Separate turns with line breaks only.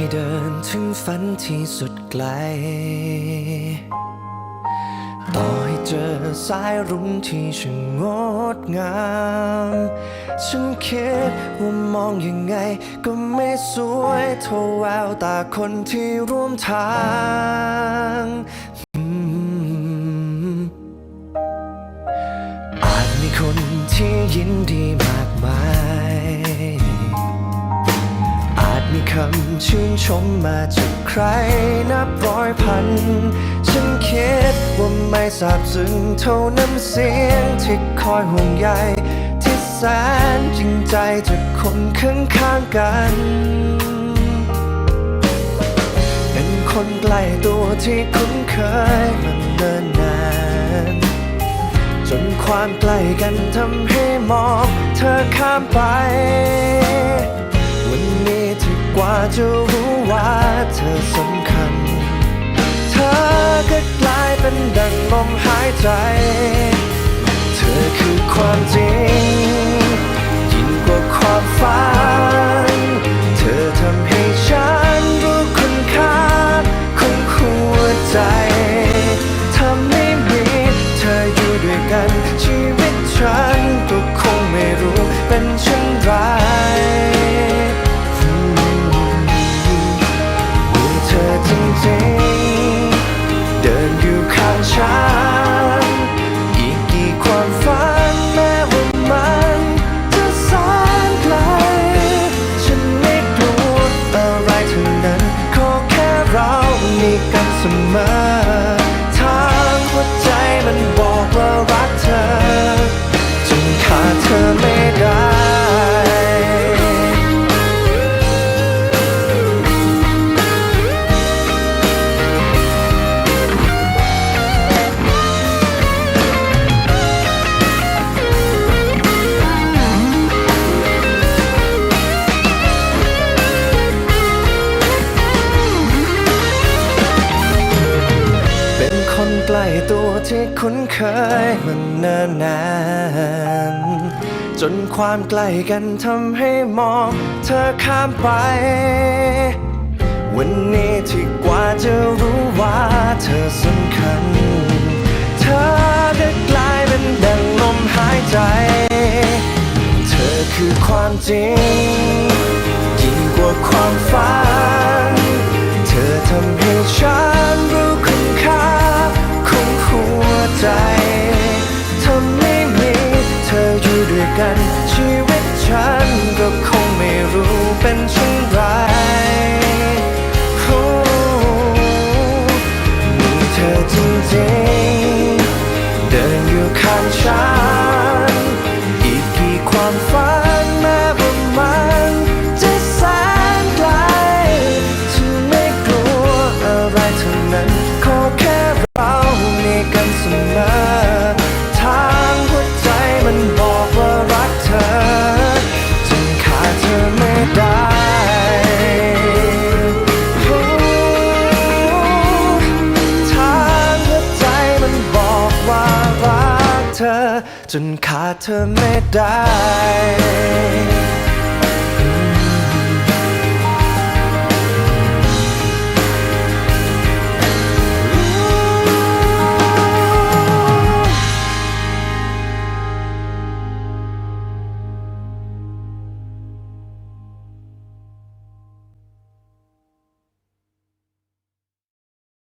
ให้เดินถึงฝันที่สุดไกล ต่อให้เจอสายรุ้งที่ช่างงดงาม ฉันคิดว่ามองยังไงก็ไม่สวยเท่าแววตาคนที่ร่วมทางอืมอาจมีคนที่ยินดีมากมาย คำชื่นชมมาจากใครนับร้อยพัน ฉันคิดว่าไม่สาบซึ้งเท่าน้ำเสียงที่คอยห่วงใยที่แสนจริงใจจากคนข้างข้างๆกัน เป็นคนใกล้ตัวที่คุ้นเคยมันเนิ่นนานจนความใกล้กันทำให้มองเธอข้ามไปวันนี้ กว่าจะรู้ว่าเธอสำคัญ เธอก็กลายเป็นดังลมหายใจ ใกล้ตัวที่คุ้นเคยมันเนิ่นนานจนความใกล้กันทำให้มองเธอข้ามไป วันนี้ที่กว่าจะรู้ว่าเธอสำคัญ เธอก็กลายเป็นดังลมหายใจ เธอคือความจริงยิ่งกว่าความฝัน เธอทำให้ฉัน กัน ชีวิตฉันก็คงไม่รู้เป็นเช่นไรโอ้มีเธอจริงๆ เดินอยู่ข้างฉัน อีกกี่ความฝัน จนขาดเธอไม่ได้